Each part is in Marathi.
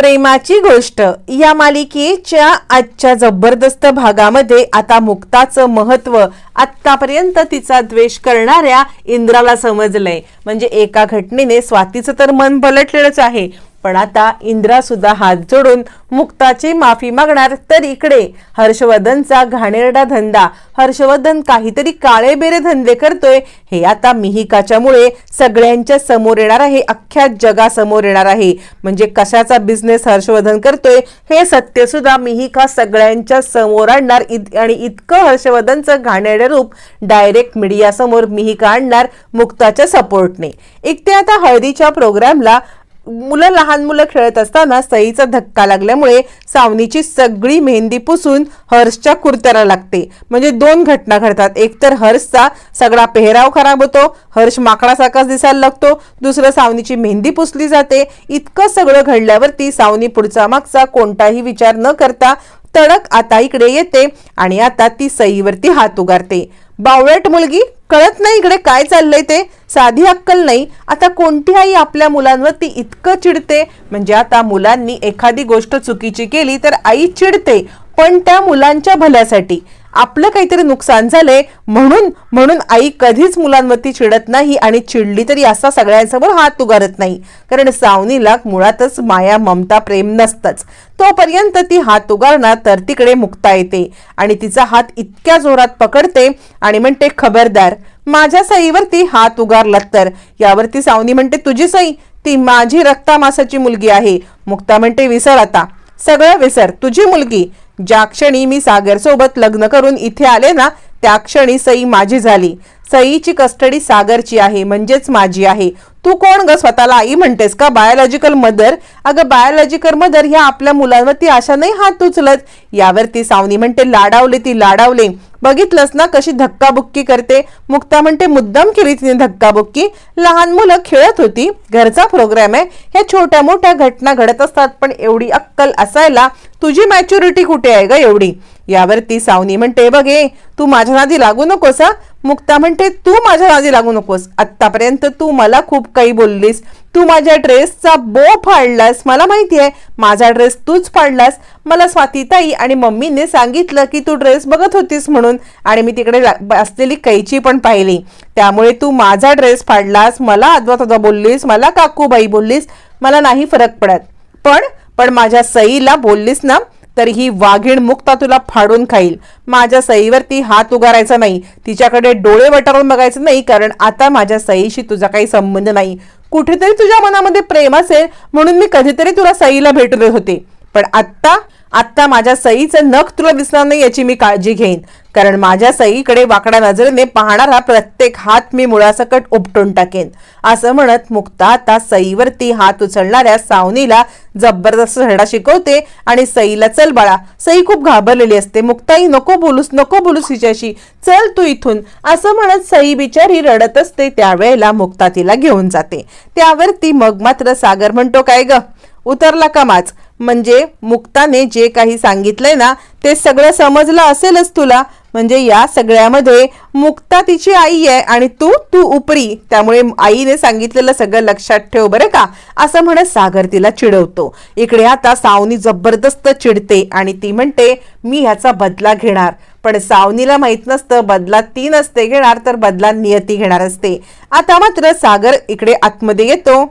प्रेमाची गोष्ट. या मालिकेच्या आजच्या जबरदस्त भागामध्ये आता मुक्ताचं महत्त्व आतापर्यंत तिचा द्वेष करणाऱ्या इंद्राला समजलंय. म्हणजे एका घटनेने स्वातीचं तर मन पलटलेलंच आहे. पण आता इंद्रा सुद्धा हात जोडून मुक्ताची माफी मागणार तर इकडे हर्षवर्धनचा घाणेरडा धंदा. हर्षवर्धन काहीतरी काळे बेरे धंदे करतोय हे आता मिहिकाच्यामुळे सगळ्यांच्या समोर येणार आहे अख्ख्या जगासमोर येणार आहे. म्हणजे कशाचा बिझनेस हर्षवर्धन करतोय हे सत्य सुद्धा मिहिका सगळ्यांच्या समोर आणणार. इत- आणि इतकं हर्षवर्धनचं घाणेरडं रूप डायरेक्ट मीडियासमोर मिहिका आणणार मुक्ताच्या सपोर्टने एक ते आता हळदीच्या प्रोग्रामला मुलं लहान मुलं खेळत असताना सईचा धक्का लागल्यामुळे सावनीची सगळी मेहंदी पुसून हर्षच्या कुर्त्याला लागते. म्हणजे दोन घटना घडतात. एक तर हर्षचा सगळा पेहराव खराब होतो. हर्ष माकडासारखाच दिसायला लागतो. दुसरं सावनीची मेहंदी पुसली जाते. इतकं सगळं घडल्यावरती सावनी पुढचा मागचा कोणताही विचार न करता तडक आता इकडे येते आणि आता ती सईवरती हात उगारते. बावळट मुलगी? कळत नाही इकडे काय चाललंय ते. साधी अक्कल नाही. आता कोणती आई आपल्या मुलांवरती इतकं चिडते? म्हणजे आता मुलांनी एखादी गोष्ट चुकीची केली तर आई चिडते पण त्या मुलांच्या भल्यासाठी. आपलं काहीतरी नुकसान झालंय म्हणून म्हणून आई कधीच मुलांवरती चिडत नाही आणि चिडली तरी असा सगळ्यांसमोर हात उगारत नाही. कारण सावनीला मुळातच माया ममता प्रेम नसतंच. तोपर्यंत ती हात उगारणार तर तिकडे मुक्ता येते आणि तिचा हात इतक्या जोरात पकडते आणि म्हणते खबरदार माझ्या सईवरती हात उगारलात तर. यावरती सावनी म्हणते तुझी सई ती माझी रक्तामासाची मुलगी आहे. मुक्ता म्हणते विसर आता. सगळं विसर. तुझी मुलगी ज्या क्षणी मी सागरसोबत लग्न करून इथे आले ना त्या क्षणी सई माझी झाली. सईची कस्टडी सागरची आहे म्हणजेच माझी आहे. तू कोण ग स्वतःला? आई म्हणतेस का? बायोलॉजिकल मदर अगं बायोलॉजिकल मदर ह्या आपल्या मुलांवरती अशा नाही हात उचलत. यावरती सावनी म्हणते लाडावले ती लाडावले. बघितलंस ना कशी धक्काबुक्की करते? मुक्ता म्हणते मुद्दाम केली तिने धक्काबुक्की. लहान मुलं खेळत होती. घरचा प्रोग्राम आहे. ह्या छोट्या मोठ्या घटना घडत असतात पण एवढी अक्कल असायला तुझी मॅच्युरिटी कुठे आहे ग एवढी? यावर ती सावनी म्हणते बघे तू माझ्या नादी लागू नकोस हा. मुक्ता म्हणते तू माझ्या नादी लागू नकोस. आत्तापर्यंत तू मला खूप काही बोललीस. तू माझ्या ड्रेसचा बो फाडलास. मला माहिती आहे माझा ड्रेस तूच फाडलास. मला स्वातीताई आणि मम्मीने सांगितलं की तू ड्रेस बघत होतीस म्हणून आणि मी तिकडे असलेली कैची पण पाहिली. त्यामुळे तू माझा ड्रेस फाडलास. मला अद्वा बोललीस. मला काकूबाई बोललीस. मला नाही फरक पडत. पण पण माझ्या सईला बोललीस ना तर ही वाघीण मुक्ता तुला फाडून खाईल. माझ्या सईवरती हात उगारायचा नाही. तिच्याकडे डोळे वटारून बघायचं नाही कारण आता माझ्या सईशी तुझा काही संबंध नाही. कुठेतरी तुझ्या मनामध्ये प्रेम असेल म्हणून मी कधीतरी तुला सईला भेटले होते. पण आत्ता आत्ता माझ्या सईचं नख तुला दिसणार नाही याची मी काळजी घेईन. कारण माझ्या सईकडे वाकड्या नजरेने पाहणारा प्रत्येक हात मी मुळासकट उपटून टाकेन. असं म्हणत मुक्ता आता सईवरती हात उचलणाऱ्या सावनीला जबरदस्त झडा शिकवते आणि सईला चल बाळा सई खूप घाबरलेली असते. मुक्ताई नको बोलूस नको बोलूस हिच्याशी. चल तू इथून. असं म्हणत सई बिचारी रडत असते. त्यावेळेला मुक्ता तिला घेऊन जाते. त्यावरती मग मात्र सागर म्हणतो काय ग? उतरला का माच म्हणजे मुक्ताने जे काही सांगितलंय ना ते सगळं समजलं असेलच तुला? म्हणजे या सगळ्यामध्ये मुक्ता तिची आई आहे आणि तू तू उपरी. त्यामुळे आईने सांगितलेलं सगळं लक्षात ठेव बरं का? असं म्हणत सागर तिला चिडवतो. इकडे आता सावनी जबरदस्त चिडते आणि ती म्हणते मी ह्याचा बदला घेणार. पण सावनीला माहीत नसतं बदला ती नसते घेणार तर बदला नियती घेणार असते. आता मात्र सागर इकडे आतमध्ये येतो.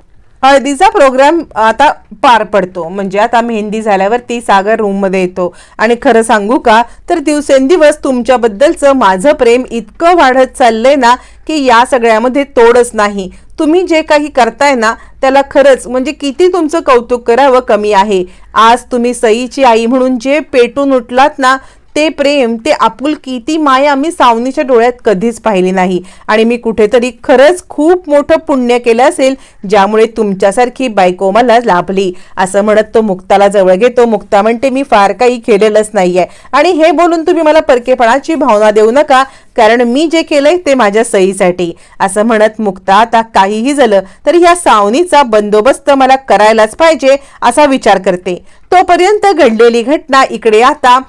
हळदीचा प्रोग्राम आता पार पडतो. म्हणजे आता मेहंदी झाल्यावरती सागर रूममध्ये येतो. आणि खरं सांगू का तर दिवसेंदिवस तुमच्याबद्दलचं माझं प्रेम इतकं वाढत चाललंय ना की या सगळ्यामध्ये तोडच नाही. तुम्ही जे काही करताय ना त्याला खरंच म्हणजे किती तुमचं कौतुक करावं कमी आहे. आज तुम्ही सईची आई म्हणून जे पेटून उठलात ना ते प्रेम ते आपुलकी ती माया मी सावनीच्या डोळ्यात कधीच पाहिली नाही. आणि मी कुठेतरी खरंच खूप मोठं पुण्य केलं असेल ज्यामुळे तुमच्यासारखी बायको मला लाभली. असं म्हणत तो मुक्ताला जवळ घेतो. मुक्ता म्हणते मी फार काही केलेलंच नाहीये. आणि हे बोलून तुम्ही मला परकेपणाची भावना देऊ नका कारण मी जे केलंय ते माझ्या सईसाठी असं म्हणत मुक्ता आता काहीही झालं तरी ह्या सावनीचा बंदोबस्त मला करायलाच पाहिजे असा विचार करते. तोपर्यंत घडलेली घटना इकडे आता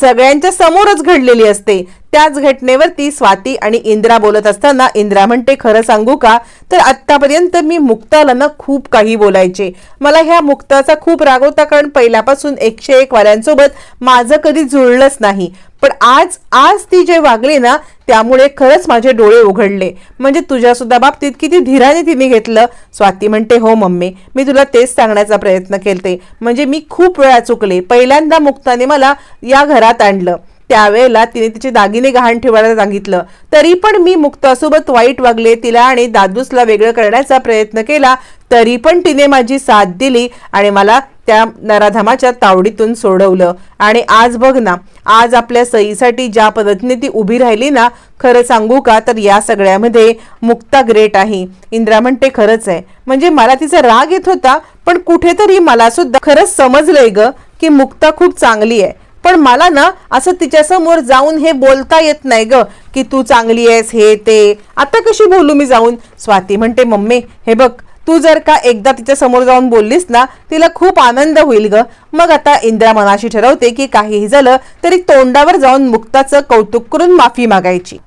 सगळ्यांच्या समोरच घडलेली असते. त्याच घटनेवरती स्वाती आणि इंद्रा बोलत असताना इंद्रा म्हणते खरं सांगू का? तर आत्तापर्यंत मी मुक्ताला ना खूप काही बोलायचे. मला ह्या मुक्ताचा खूप राग होता कारण पहिल्यापासून एकशे एक वाऱ्यांसोबत माझं कधी जुळलंच नाही. पण आज आज ती जे वागली ना त्यामुळे खरंच माझे डोळे उघडले. म्हणजे तुझ्या सुद्धा बाबतीत किती धीराने तिने घेतलं. स्वाती म्हणते हो मम्मी मी तुला तेच सांगण्याचा प्रयत्न केलते. म्हणजे मी खूप वेळा चुकले. पहिल्यांदा मुक्ताने मला या घरात आणलं. त्यावेळेला तिने तिचे दागिने गहाण ठेवायला सांगितलं. तरी पण मी मुक्तासोबत वाईट वागले तिला आणि दादूसला वेगळं करण्याचा प्रयत्न केला तरी पण तिने माझी साथ दिली आणि मला त्या नराधामाच्या तावडीतून सोडवलं. आणि आज बघ ना आज आपल्या सईसाठी ज्या पद्धतीने ती उभी राहिली ना खरं सांगू का? तर या सगळ्यामध्ये मुक्ता ग्रेट आहे. इंद्रा म्हणते खरंच आहे. म्हणजे मला तिचा राग येत होता पण कुठेतरी मला सुद्धा खरंच समजलंय ग की मुक्ता खूप चांगली आहे. पण मला ना असं तिच्यासमोर जाऊन हे बोलता येत नाही ग की तू चांगली आहेस हे ते. आता कशी बोलू मी जाऊन? स्वाती म्हणते मम्मी हे बघ तू जर का एकदा तिच्या समोर जाऊन बोललीस ना तिला खूप आनंद होईल ग. मग आता इंद्रा मनाशी ठरवते की काहीही झालं तरी तोंडावर जाऊन मुक्ताचं कौतुक करून माफी मागायची.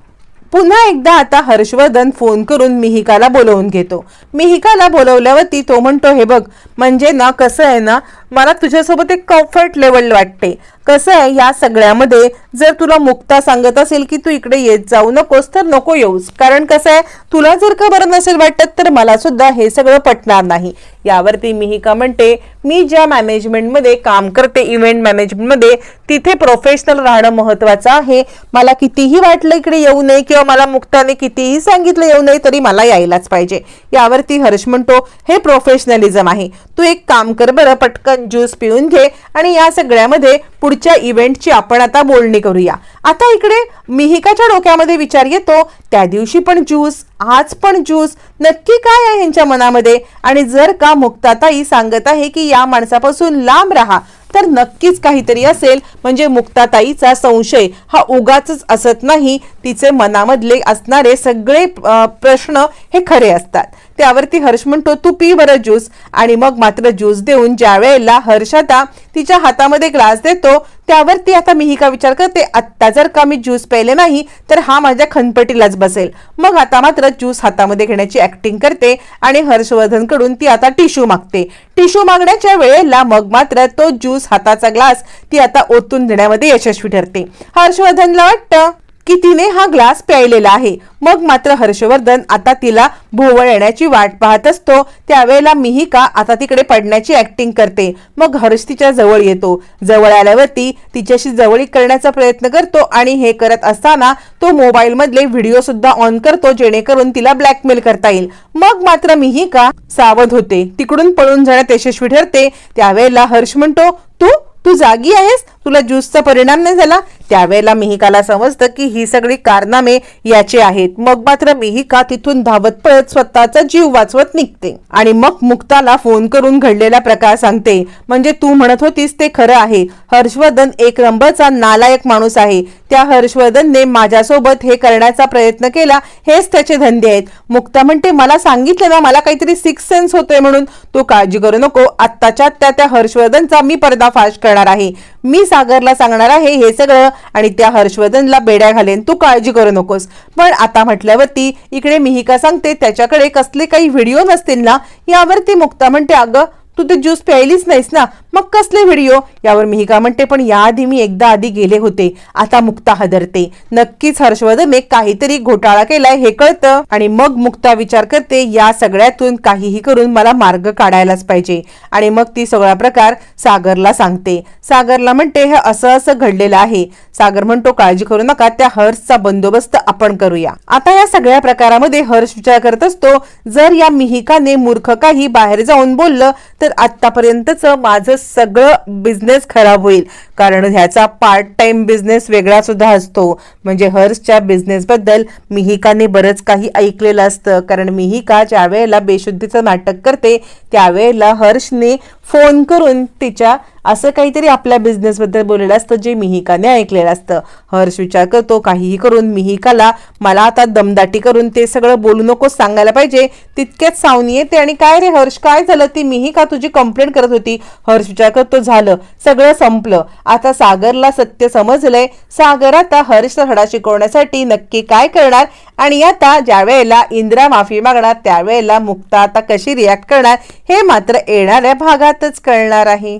पुन्हा एकदा आता हर्षवर्धन फोन करून मिहिकाला बोलवून घेतो. मिहिकाला बोलवल्यावरती तो म्हणतो हे बघ म्हणजे ना कसं आहे ना मला तुझ्यासोबत एक कम्फर्ट लेवल वाटते. कसं आहे या सगळ्यामध्ये जर तुला मुक्ता सांगत असेल की तू इकडे येत जाऊ नकोस तर नको येऊस. कारण कसं आहे तुला जर का बरं नसेल वाटत तर मला सुद्धा हे सगळं पटणार नाही. यावरती मिहिका म्हणते मी ज्या मॅनेजमेंटमध्ये काम करते इव्हेंट मॅनेजमेंटमध्ये तिथे प्रोफेशनल राहणं महत्वाचं आहे. मला कितीही वाटलं इकडे येऊ नये किंवा मला मुक्ताने कितीही सांगितलं येऊ नये तरी मला यायलाच पाहिजे. यावरती हर्ष म्हणतो हे प्रोफेशनलिझम आहे. तू एक काम कर बरं पटकन ज्यूस पिऊन घे आणि या सगळ्यामध्ये पुढच्या इव्हेंटची आपण आता बोलणी करूया. आता इकडे मिहिकाच्या डोक्यामध्ये विचार येतो त्या दिवशी पण ज्यूस आज पण ज्यूस नक्की काय आहे ह्यांच्या मनामध्ये? आणि जर का मुक्ताताई सांगत आहे की या माणसापासून लांब राहा तर नक्कीच काहीतरी असेल. म्हणजे मुक्ताताईचा संशय हा उगाच असत नाही. तिचे मनामधले असणारे सगळे प्रश्न हे खरे असतात. त्यावरती हर्ष म्हणतो तू पी बरं ज्यूस. आणि मग मात्र ज्यूस देऊन ज्या वेळेला हर्ष आता तिच्या हातामध्ये ग्लास देतो त्यावरती आता मिहिका विचार करते? आत्ता जर का मी ज्यूस प्यायले नाही तर हा माझ्या खनपटीलाच बसेल. मग आता मात्र ज्यूस हातामध्ये घेण्याची ऍक्टिंग करते आणि हर्षवर्धनकडून ती आता टिश्यू मागते. टिश्यू मागण्याच्या वेळेला मग मात्र तो ज्यूस हाताचा ग्लास ती आता ओतून देण्यामध्ये यशस्वी ठरते. हर्षवर्धनला वाटतं की तिने हा ग्लास प्यायलेला आहे? मग मात्र हर्षवर्धन आता तिला भोवळ येण्याची वाट पाहत असतो. त्यावेळेला मिहिका आता तिकडे पडण्याची ऍक्टिंग करते. मग हर्ष तिच्या जवळ येतो. जवळ आल्यावरती तिच्याशी जवळीक करण्याचा प्रयत्न करतो आणि हे करत असताना तो मोबाईल मधले व्हिडिओ सुद्धा ऑन करतो जेणेकरून तिला ब्लॅकमेल करता येईल. मग मात्र मिहिका सावध होते. तिकडून पळून जाण्यात यशस्वी ठरते. त्यावेळेला हर्ष म्हणतो तू? तू जागी आहेस? तुला ज्यूसचा परिणाम नाही झाला? त्यावेळेला मिहिकाला समजतं की ही सगळी कारनामे याचे आहेत. मग मात्र मिहिका तिथून धावत पळत स्वतःचा जीव वाचवत निघते. आणि मग मुक्ताला फोन करून घडलेला प्रकार सांगते. म्हणजे तू म्हणत होतीस ते खरं आहे. हर्षवर्धन एक नंबरचा नालायक माणूस आहे. त्या हर्षवर्धनने माझ्यासोबत हे करण्याचा प्रयत्न केला. हेच त्याचे धंदे आहेत. मुक्ता म्हणते मला सांगितलं ना मला काहीतरी सिक्स सेन्स होतोय म्हणून. तू काळजी करू नको. आत्ताच्या आत्ता त्या हर्षवर्धनचा मी पर्दाफाश करणार आहे. मी सागरला सांगणार आहे हे सगळं. आणि त्या हर्षवर्धनला बेड्या घालेन तू काळजी करू नकोस. पण आता म्हटल्यावरती इकडे मिहिका सांगते त्याच्याकडे कसले काही व्हिडिओ नसतील ना यावरती मुक्ता म्हणते अगं तू ते ज्यूस प्यायलीच नाहीस ना. मग कसले व्हिडिओ? यावर मिहिका म्हणते पण याआधी मी एकदा आधी गेले होते. आता मुक्ता हदरते. नक्कीच हर्षवर्धनने काहीतरी घोटाळा केलाय हे कळतं. आणि मग मुक्ता विचार करते या सगळ्यातून काहीही करून मला मार्ग काढायलाच पाहिजे. आणि मग ती सगळा प्रकार सागरला सांगते. सागरला म्हणते हे असं असं घडलेलं आहे. सागर म्हणतो काळजी करू नका त्या हर्षचा बंदोबस्त आपण करूया. आता या सगळ्या प्रकारामध्ये हर्ष विचार करत असतो जर या मिहिकाने मूर्ख काही बाहेर जाऊन बोललं तर आतापर्यंतच माझं सगळं बिझनेस खराब होईल. कारण ह्याचा पार्ट टाइम बिझनेस वेगळा सुद्धा असतो. म्हणजे हर्षच्या बिझनेस बद्दल मिहिकाने बरंच काही ऐकलेलं असतं. कारण मिहिका ज्या वेळेला बेशुद्धीचं नाटक करते त्यावेळेला हर्षने फोन करून तिच्या असं काहीतरी आपल्या बिझनेसबद्दल बोललेलं असतं जे मिहिकाने ऐकलेलं असतं. हर्ष विचार करतो काहीही करून मिहिकाला मला आता दमदाटी करून ते सगळं बोलू नकोस सांगायला पाहिजे. तितक्यात सावनी येते आणि काय रे हर्ष काय झालं? ती मिहिका तुझी कंप्लेंट करत होती. हर्ष विचार करतो झालं. सगळं संपलं. आता सागरला सत्य समजलंय. सागर आता हर्ष धडा शिकवण्यासाठी नक्की काय करणार? आणि आता ज्या वेळेला इंदिरा माफी मागणार त्यावेळेला मुक्ता आता कशी रिॲक्ट करणार? हे मात्र येणाऱ्या भागातच कळणार आहे.